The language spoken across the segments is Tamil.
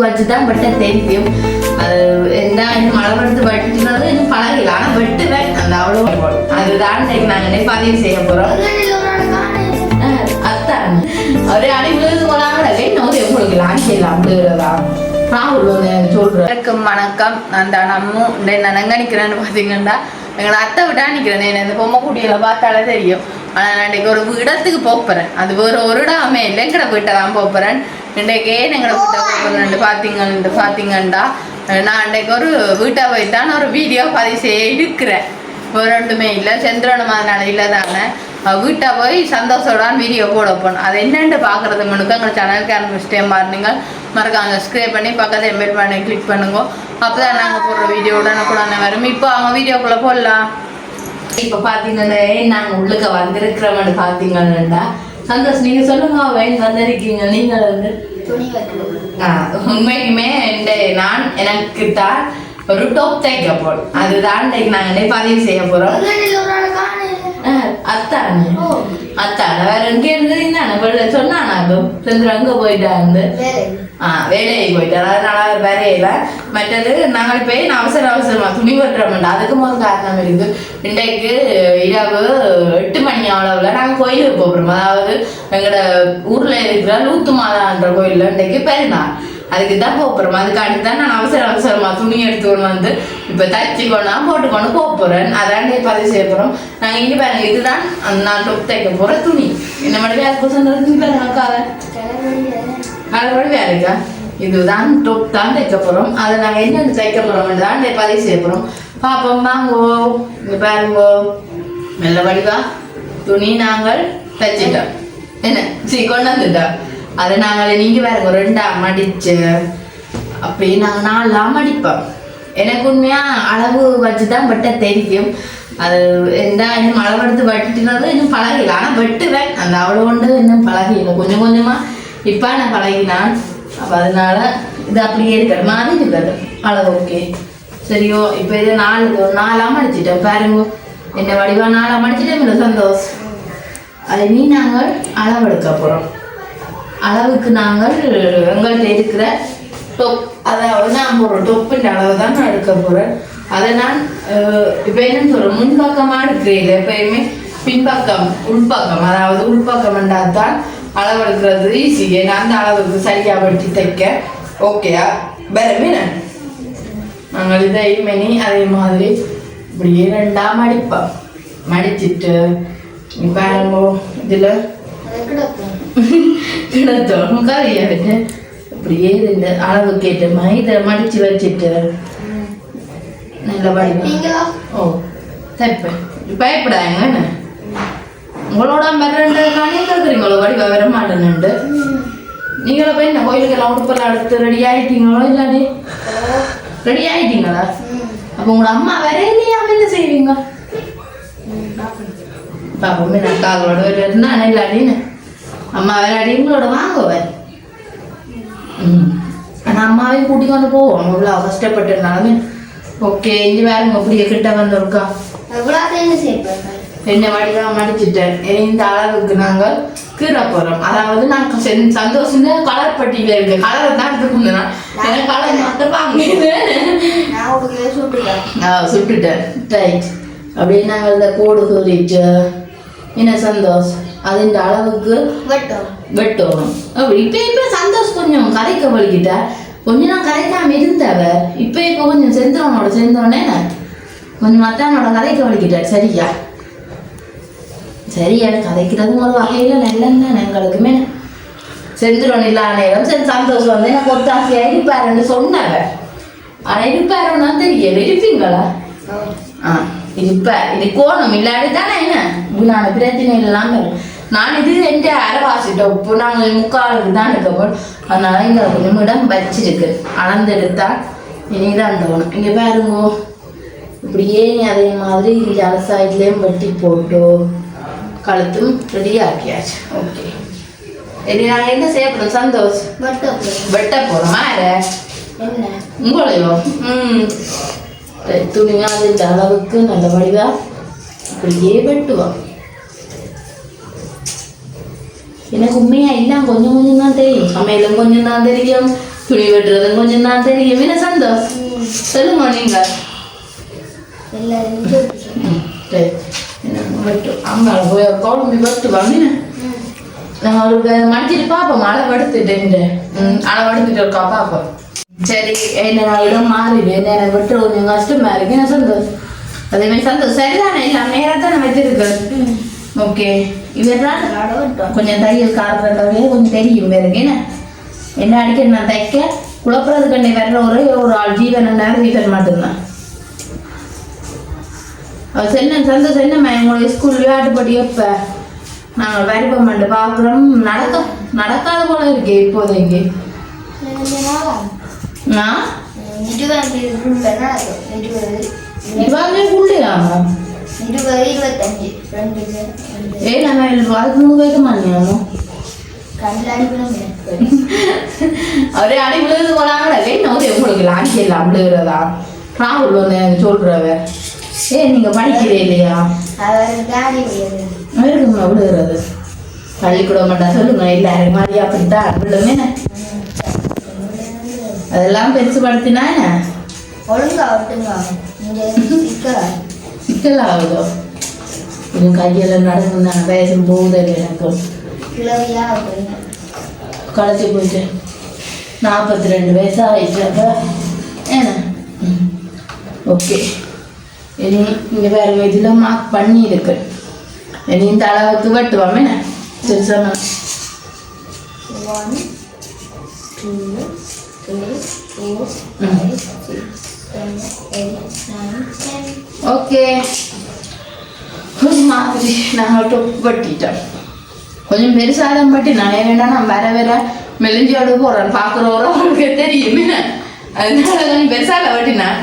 வச்சுதான் வெட்ட தெரியும் அது என்ன இன்னும் அளவெடுத்து வெட்டுறது இன்னும் பழகில ஆனா வெட்டுவேன் அந்த அவ்வளோ அதுதான் நாங்க நாங்களே பதிவு செய்ய போறோம் அஹ் அதான் ஒரே அடி விழுது போனாங்களே இன்னொரு உங்களுக்கு லான்ச் செய்யலாம் வணக்கம் வணக்கம் நான் தான் அம்மு நான் எங்க நிக்கிறேன்னு பாத்தீங்கன்னா எங்களை அத்தை விட்டா நிக்கிறேன் இந்த பொம்மை குடியில பார்த்தாலே தெரியும் ஆனா நான் இன்னைக்கு ஒரு இடத்துக்கு போறேன் அது வேற ஒரு இடமே இல்லை எங்கட வீட்டை தான் போறேன் இன்றைக்கே ஏன் வீட்டை போறேன் பாத்தீங்க பாத்தீங்கண்டா. நான் இன்றைக்கு ஒரு வீட்டை போய் தான் ஒரு வீடியோ பதிவு செய்ய இருக்கிறேன். ஒரு ரெண்டுமே இல்லை. செந்திரனும் அதனால இல்லை தானே. வீட்டை போய் சந்தோஷோடான் வீடியோ போட போனோம். அது என்னென்னு பார்க்குறது முன்னுக்கு எங்கள் சேனலுக்கு ஆரம்பிச்சிட்டேன் பாருங்க. மறக்காம சப்ஸ்கிரைப் பண்ணி பக்கத்தில் எம்பெல் பண்ணி கிளிக் பண்ணுங்க. அப்போ தான் நாங்கள் போடுற வீடியோ உடனுக்குடனே வரும். இப்போ அவங்க வீடியோக்குள்ளே போடலாம். இப்போ பார்த்தீங்கன்னா நாங்கள் உள்ளுக்க வந்திருக்கிறோம்னு பார்த்தீங்கன்னா சந்தோஷ் நீங்கள் சொல்லுங்க வேன் வந்திருக்கீங்க. நீங்கள் வந்து. ஆ, உண்மைக்குமே இந்த நான் எனக்கு தான் ஒரு டாப் தைக்க போறோம் அதுதான் நாங்களே பதிவு செய்ய போறோம். ஆ, அத்தானே. அத்தான வேற எங்க இருந்து இருந்தானே இப்போ செந்திர அங்க போயிட்டாந்து ஆ வேலையை போயிட்டார் அதனால அவர் வேலையில மற்றது நாங்கள் போய் அவசர அவசரமா துணி வெட்டுறோம்டா அதுக்கும் ஒரு காரணம் இருக்கு இன்றைக்கு இரவு எட்டு மணி அளவுல நாங்கள் கோயிலுக்கு போகிறோம் அதாவது எங்களோட ஊர்ல இருக்கிற லூத்து மாதான்ற கோயில்ல இன்றைக்கு பெருநாள் அதுக்கு தான் போகிறோம் அதுக்கு அடுத்தான் நான் அவசர அவசரமா துணி எடுத்துக்கொண்டு வந்து இப்போ தச்சு போட்டுக்கொண்டு போக போகிறேன் அதான் பதிவு செய்ய போகிறோம் நாங்கள் இங்கே பாருங்க இதுதான் நான் டொப் தைக்க போகிற துணி. என்ன மட்டும் வேறு பசங்க துணி பாருங்க அக்காவை மறுபடி வேற இருக்கா? இதுதான் டொப் தான் தைக்க போகிறோம் அதை நாங்கள் என்னென்ன தைக்க போகிறோம் தான் பதிவு செய்ய போகிறோம் பாப்போம் வாங்கோ இங்கே பாருங்கோ. மெல்ல வடிவா துணி நாங்கள் தைச்சிட்டோம். என்ன? சரி கொண்டு வந்துட்டோம். அதை நாங்கள் நீங்கள் வேறுங்க ரெண்டா மடிச்சு அப்படி நாங்கள் நாலாம் மடிப்போம். எனக்கு உண்மையாக அளவு வச்சு தான் வெட்ட தெரியும். அது எந்த இன்னும் அளவெடுத்து வெட்டினது இன்னும் பழகல. ஆனால் வெட்டுவேன். அந்த அவ்வளோ கொண்டு இன்னும் பழகல. கொஞ்சம் கொஞ்சமாக இப்போ நான் பழகினான். அப்போ அதனால இது அப்படியே இருக்கட்டும் மாதிரி இருக்கட்டும் அளவு ஓகே சரியோ இப்போ இது நாலு ஒரு நாலாம் அடிச்சிட்டோம் பாருங்க. என்ன வடிவாக நாலாம் அடிச்சிட்டோம் இல்லை சந்தோஷம். அதை நீ நாங்கள் அளவெடுக்க போகிறோம் அளவுக்கு நாங்கள் எங்கள்கிட்ட இருக்கிற டொப் அதாவது நான் போடுறோம் டொப்புன்ற அளவு தான் நான் எடுக்க போகிறேன் அதை நான் இப்போ என்னன்னு சொல்கிறேன் முன்பக்கமாக எடுக்கிறேன் எப்பயுமே பின்பக்கம் உள்பக்கம் அதாவது உள்பக்கம் என்றால் தான் அளவு எடுக்கிறது ஈஸி ஏன்னா அந்த அளவுக்கு சரியாக படித்து தைக்க ஓகேயா வேறு நாங்கள் இதை மெனி அதே மாதிரி இப்படியே ரெண்டாக மடிப்போம் மடிச்சிட்டு பாருங்க இதில். கிடத்தோம் கறியை வச்சு இப்படியே இந்த அளவுக்கு ஏற்ற மாதிரி இதை மடிச்சு வச்சுட்டு நல்ல வடிவம் ஓ தைப்பேன் பயப்படாங்க உங்களோட மிரண்டு கேட்குறீங்களோ வடிவ வர மாட்டேன்னுண்டு. நீங்களும் போய் என்ன கோயிலுக்கெல்லாம் உடுப்பெல்லாம் எடுத்து ரெடி ஆயிட்டீங்களோ இல்லாடி ரெடி ஆயிட்டீங்களா? அப்போ உங்களோட அம்மா வேற இல்லையா என்ன செய்வீங்க? பாப்போம். நான் காலோட இருந்தா இல்லாடின்னு அம்மா விளையாடி உங்களோட வாங்குவேன் ம் ஆனால் அம்மாவையும் கூட்டி கொண்டு போவோம் அவ்வளோ கஷ்டப்பட்டிருந்தாலுமே ஓகே இங்கே வேறுங்க அப்படியே கிட்ட வந்திருக்கா என்ன மடிக்கலாம் மடிச்சிட்டேன் இந்த அளவுக்கு நாங்கள் கீரை போகிறோம் அதாவது நான் சென் சந்தோஷம் கலர் பட்டியில் இருக்கு கலரை தான் எடுத்துக்கணும் எனக்கு கலர் மட்டும் சுட்டுட்டேன் ரைட் அப்படியே நாங்கள் இந்த கோடு கூறிட்டு என்ன சந்தோஷ் അതിൻ്റെ அளவுக்கு வெட்டணும் அப்படி இப்போ இப்போ சந்தோஷ் கொஞ்சம் கரைக்க வலிக்கிட்ட கொஞ்சம் நான் கரைக்காம இருந்தவ இப்போ இப்போ கொஞ்சம் செந்தவனோட சேர்ந்தோடனே கொஞ்சம் மத்தானோட கதைக்க வலிக்கிட்டார் சரியா சரி எனக்கு கதைக்கிறது ஒரு வகையில் நல்லதுதான் எங்களுக்குமே செந்திரன் இல்லாத நேரம் சரி சந்தோஷம் வந்து எனக்கு ஒத்தாசையா இருப்பாருன்னு சொன்னவ ஆனா இருப்பாருன்னா தெரியல இருப்பீங்களா ஆ இருப்பார் இது கோணம் இல்லாடி தானே என்ன? நான் பிரச்சனை இல்லாம இருக்கு. நான் இது என் அரைவாசிட்டோம். இப்போ நாங்கள் முக்காலுக்கு தான் இருக்கோம் அதனால இங்க கொஞ்சம் இடம் வச்சிருக்கு. அளந்தெடுத்தா இனிதான் தோணும் இங்க பாருங்க. இப்படியே அதே மாதிரி சைட்லேயும் வெட்டி போட்டு கழுத்தும் ரெடி ஆக்கியாச்சு. ஓகே இனி நாங்கள் என்ன செய்ய போகிறோம் சந்தோஷ். வெட்ட போகிறோமா உங்களையோ? ம். துணியா அது இந்த அளவுக்கு நல்ல வடிவா இப்படியே வெட்டுவோம் எனக்கு உண்மையா எல்லாம் கொஞ்சம் கொஞ்சம் தான் தெரியும். சமையலும் கொஞ்சம் தான் தெரியும். துணி வெட்டுறது கொஞ்சம் நான் தெரியும். என்ன சந்தோஷம் சொல்லுங்க நீங்க. எல்லாரும் ம், சரி. என்ன வெட்டு? அம்மாவை போய் குழம்பு வெட்டு வாங்கினேன் நான் அவருக்கு மடிச்சிட்டு பார்ப்போம் அளவு எடுத்துட்டு அளவு எடுத்துட்டு இருக்கா பார்ப்போம் சரி என்ன நான் இடம் மாறிடு என்ன விட்டு கொஞ்சம் கஷ்டமா இருக்கு என்ன சந்தோஷம் அதே மாதிரி சந்தோஷம் சரிதானே எல்லாம் நேராக தானே வச்சிருக்கு ஓகே இவர்தான் கொஞ்சம் தையல் காரன்றவே கொஞ்சம் தெரியும் வேறுங்க என்ன என்ன அடிக்க நான் தைக்க குழப்பறது கண்ணை வர்ற ஒரே ஒரு ஆள் ஜீவன் நேரம் ஜீவன் மட்டும்தான் அவர் சென்ன சந்தோஷம் என்னம்மா எங்களுடைய ஸ்கூல் விளையாட்டுப்படி எப்போ நாங்கள் வருவோம் பார்க்குறோம் நடக்க நடக்காத போல இருக்கே இப்போதைக்கு இருபது இருபத்தஞ்சு ரெண்டு ஏ நம்ம அதுக்கு மாட்டேங்க கண்ணில் அடிக்கணும் அவரே அடி விழுது போனாங்களே என்ன ஒரு உங்களுக்கு லாஞ்சி எல்லாம் விழுகிறதா ராகுல் வந்து எனக்கு சொல்கிறவ ஏ நீங்கள் படிக்கிறே இல்லையா அவர் தாடி முடியாது இருக்குமா விழுகிறது பள்ளிக்கூடம் மாட்டா சொல்லுங்க எல்லாரும் மாதிரி அப்படித்தான் விழுமே அதெல்லாம் பெருசு படுத்தினா என்ன? ஒழுங்கா ஒட்டுங்க இங்கே சிக்கலா சிக்கலாகுதோ? கொஞ்சம் கையெல்லாம் நடந்து நான் வயசும் போகுதில்லை எனக்கு களைச்சி போயிட்டு நாற்பத்தி ரெண்டு வயசு ஆயிடுச்சு அப்போ ஏன்னா ஓகே. இனி இங்கே வேறு இதில் மார்க் பண்ணி இருக்கு இனி இந்த அளவுக்கு வெட்டுவோம் என்ன? சரி சொன்ன ஒன் டூ ஓகே ஒரு மாதிரி நாங்கள் டொப் வெட்டிட்டோம் கொஞ்சம் பெருசாதான் பட்டி நான் வேண்டாம் நான் வர வர மெலிஞ்சோடு போகிறேன் பார்க்குறவரோ அவங்களுக்கு தெரியும் என்ன அதனால கொஞ்சம் பெருசாக வெட்டினேன்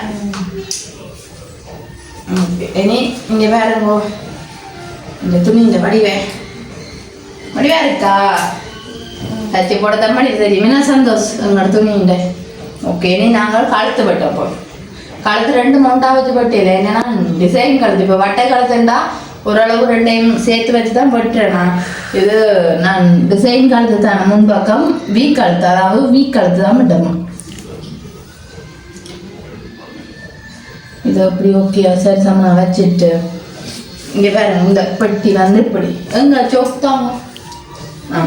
இனி இங்கே வேற இந்த துணி இந்த வடிவே வடிவா இருக்கா தச்சு போட தான் பண்ணி சந்தோஷ் எங்களோட துணிண்ட ஓகே இனி நாங்கள் கழுத்து பட்டப்போ கழுத்து ரெண்டு மவுண்டா வச்சு வெட்டியில என்னன்னா டிசைன் கழுத்து இப்போ வட்டை கழுத்துண்டா ஓரளவு ரெண்டையும் சேர்த்து வச்சு தான் பட்டுறேன் நான் இது நான் டிசைன் கழுத்து தான் முன்பக்கம் வீக் கழுத்து அதாவது வீக் கழுத்து தான் வெட்டணும் இது அப்படி ஓகே சரி சம வச்சுட்டு இங்கே பாருங்க இந்த பெட்டி வந்து இப்படி எங்க சொத்தாங்க ஆ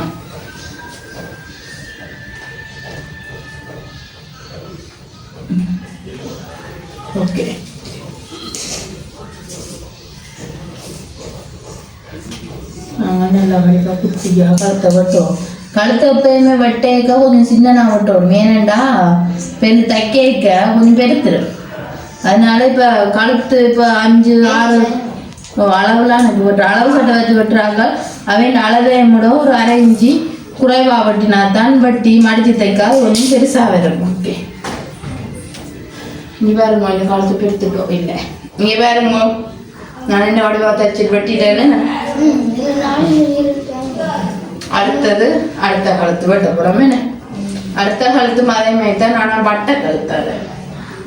நாங்கள் நல்லா வடிவா குத்தியா கழுத்தை வெட்டுவோம் கழுத்தை எப்பயுமே வெட்டேக்க கொஞ்சம் சின்னனா வெட்டணும் ஏனண்டா பெரு தைக்க கொஞ்சம் பெருத்துரு அதனால இப்போ கழுத்து இப்போ அஞ்சு ஆறு அளவுலாம் எனக்கு வெட்டுற அளவு சட்டை வச்சு வெட்டுறாங்க அவன் அளவே மூட ஒரு அரை இஞ்சி குறைவாக வெட்டினா தான் வெட்டி மடித்து தைக்காது கொஞ்சம் பெருசாக வரும் ஓகே நீ வேறு இந்த காலத்து பெருத்துக்கோ இல்லை நீ வேறுமோ நான் என்ன வடிவா தைச்சிட்டு வெட்டிட்டேன்னு அடுத்தது அடுத்த காலத்து வெட்ட போகிறோம் என்ன அடுத்த காலத்து அதே மாதிரி தான் ஆனால் பட்டை கழுத்தாரு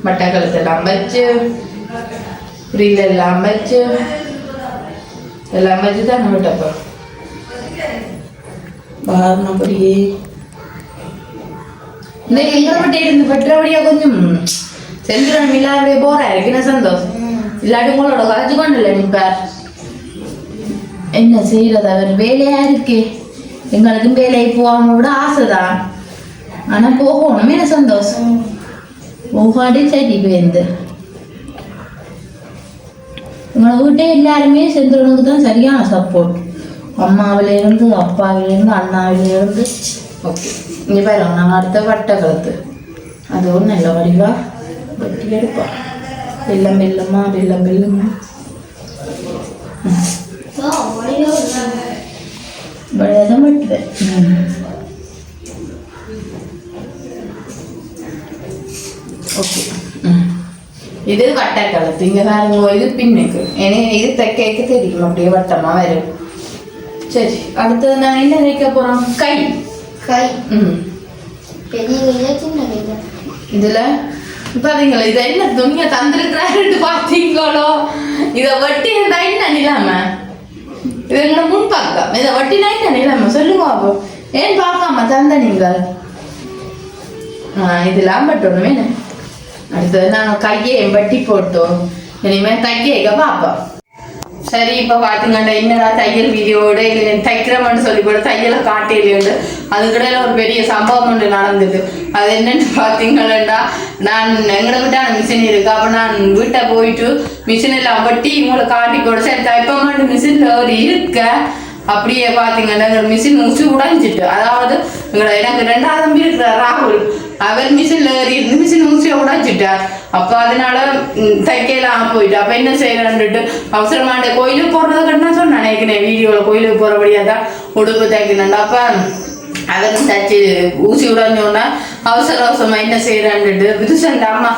பட்டை கழுத்து எல்லாம் வச்சு ரீல் எல்லாம் வச்சு எல்லாம் வச்சு தான் வெட்ட போகிறோம் பாருனபடியே இந்த எங்கப்பட்ட இருந்து பெற்றபடியா கொஞ்சம் செந்திரன் இல்லாதபடியே போறா இருக்கு சந்தோஷம் இல்லாட்டி உங்களோட கலைச்சு கொண்டு இல்லை நிற்பார் என்ன செய்யறது அவர் வேலையா இருக்கே. எங்களுக்கும் வேலை போகாம விட ஆசைதான். ஆனா போகணும் என்ன சந்தோஷம். போகாடி சரி போயிருந்து உங்களை வீட்டே எல்லாருமே செந்திரனுக்கு தான் சரியான சப்போர்ட் அம்மாவில இருந்து அண்ணாவிலேருந்து ஓகே இங்கே பாருங்க நாங்கள் அடுத்த வட்ட கழுத்து. அது ஒன்றும் இல்லை வடிவா. வெட்டி எடுப்பா. வெள்ளம் வெள்ளமா வெள்ளம் வெள்ளமா. ஓ ஒளியோ வழியாக தான் வெட்டுவேன் ம். ஓகே இது வட்ட கழுத்து. இங்கே பாருங்க இது பின்னுக்கு. ஏன்னா இது தைக்க தெரியும். அப்படியே வட்டமாக வரும். சரி அடுத்தது நான் என்ன வைக்க போகிறோம் கை. கை. ம். பெரிய இதுல பாத்தீங்களா இது என்ன துணியை தந்திருக்கிறாரு பாத்தீங்களோ இத வட்டி இருந்தா என்ன நிலைமை? இது முன் முன்பாக்கம் இதை வட்டி என்ன நிலாம? சொல்லுங்க அப்போ ஏன் பார்க்காம தந்த நீங்கள்? ஆஹ் ஒன்று பட்டோணுமே அடுத்தது நான் கையை வட்டி போட்டோம். இனிமே தைக்க பார்ப்போம் சரி இப்போ பார்த்தீங்கன்னா என்னடா தையல் வீடியோடு இல்லை தைக்கிறோம்னு சொல்லி கூட தையலை காட்டிலேண்டு அதுக்கிடையில ஒரு பெரிய சம்பவம் ஒன்று நடந்தது. அது என்னன்னு பார்த்தீங்கன்னா நான் எங்களை விட்டான மிஷின் இருக்கு. அப்போ நான் வீட்டை போயிட்டு மிஷின் எல்லாம் வெட்டி உங்களை காட்டி கூட சரி தைப்போம்னு மிஷினில் ஒரு இருக்க. அப்படியே பார்த்தீங்கன்னா எங்கள் மிஷின் முடிச்சு உடைஞ்சிட்டு அதாவது எங்களை எனக்கு ரெண்டாவது இருக்கிற ராகுல். அவர் மிஷின்ல ஏறி இருந்து மிஷின் ஊசியை உடைச்சிட்டார் அப்ப அதனால தைக்கலாம் போயிட்டு அப்ப என்ன செய்யலான்ட்டு அவசரமான கோயிலுக்கு போகிறத கட்டினா சொன்னேன் நினைக்கிறேன் வீடியோவில் கோயிலுக்கு போறபடியா தான் உடுப்பு தைக்கணும்டா அப்ப அதன் தச்சு ஊசி உடைஞ்சோன்னா அவசர அவசரமா என்ன செய்யறான்ட்டு விதுசண்ட அம்மா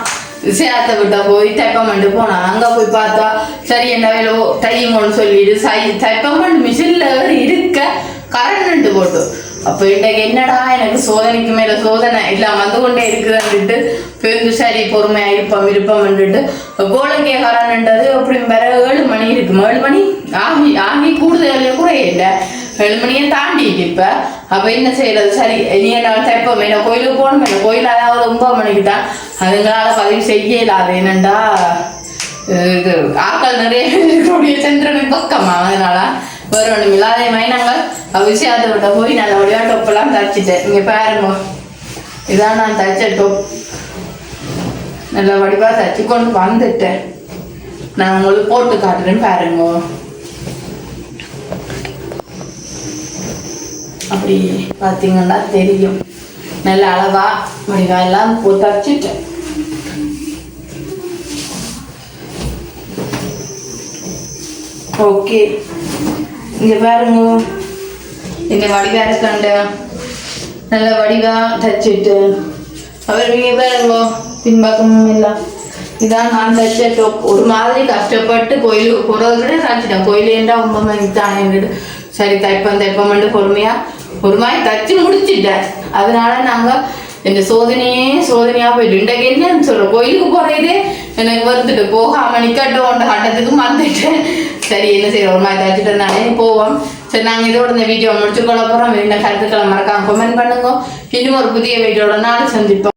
விசேஷத்தை விட்டா போய் தைப்பமண்டு போனான் அங்க போய் பார்த்தா சரி என்ன வேலை தையுமோன்னு சொல்லிட்டு சை தைப்பமண்டு மிஷின்ல ஏறி இருக்க கரண்ட் போட்டு அப்ப இன்னைக்கு என்னடா எனக்கு சோதனைக்கு மேல சோதனை? எல்லாம் வந்து கொண்டே இருக்குதுன்னுட்டு பெருந்துசாரி பொறுமையா இருப்போம் இருப்போம்ன்னுட்டு கோலக்கே கரண்ன்றது அப்படி வேற ஏழு மணி இருக்கும். ஏழு மணி? ஆகி ஆகி கூடுதல் கூட இல்லை. ஏழு மணியை தாண்டிட்டு இப்ப. அப்ப என்ன செய்யறது? சரி நீ என்ன தைப்போம் என்ன கோயிலுக்கு போகணும் என்ன கோயில் அதாவது ஒன்பது மணிக்கு தான். அதுங்களால பதிவு செய்ய இல்லாத என்னண்டா ஆக்கள் நிறைய இருக்கக்கூடிய சந்திரனுக்கு பக்கமா? அதனால வேற ஒண்ணும் இல்லை அதே மாதிரி நாங்கள் விட்ட போய் நல்ல வழியா டொப்பெல்லாம் தைச்சிட்டேன். இங்கே பாருங்க. இதான் நான் தச்ச டொப் நல்ல வடிவா தைச்சு கொண்டு வந்துட்டேன். நான் உங்களுக்கு போட்டு காட்டுறேன் பாருங்க. அப்படி பார்த்தீங்கன்னா தெரியும். நல்ல அளவா வடிவா எல்லாம் போட்டு தச்சுட்டேன். ஓகே. இங்கே பாருங்க. இந்த வடிவா இருக்காண்ட. நல்ல வடிவா தச்சுட்டு அவர் இங்க பாருங்க பின்பக்கமும் எல்லாம் இதான் நான் தச்ச top. ஒரு மாதிரி கஷ்டப்பட்டு கோயிலுக்கு போகிறத விட தச்சுட்டேன் கோயில் ஏண்டா ஒன்பது மணிக்கு தானே சரி தைப்பம் தைப்பம்ட்டு பொறுமையாக ஒரு மாதிரி தச்சு முடிச்சிட்டேன். அதனால நாங்கள் இந்த சோதனையே சோதனையா போயிட்டு இன்றைக்கு என்னன்னு சொல்றோம் கோயிலுக்கு போறதே எனக்கு வந்துட்டு போகாம நிக்கட்டும் ஆட்டத்துக்கு வந்துட்டேன். சரி என்ன செய்யறோம் ஒரு மாதிரி தச்சுட்டு நானே போவோம். சரி நாங்கள் இதோட இந்த வீடியோ முடிச்சுக்கொள்ள போகிறோம் என்ன கருத்துக்களை மறக்காம கமெண்ட் பண்ணுங்க. இன்னும் ஒரு புதிய வீடியோட நாள் சந்திப்போம்.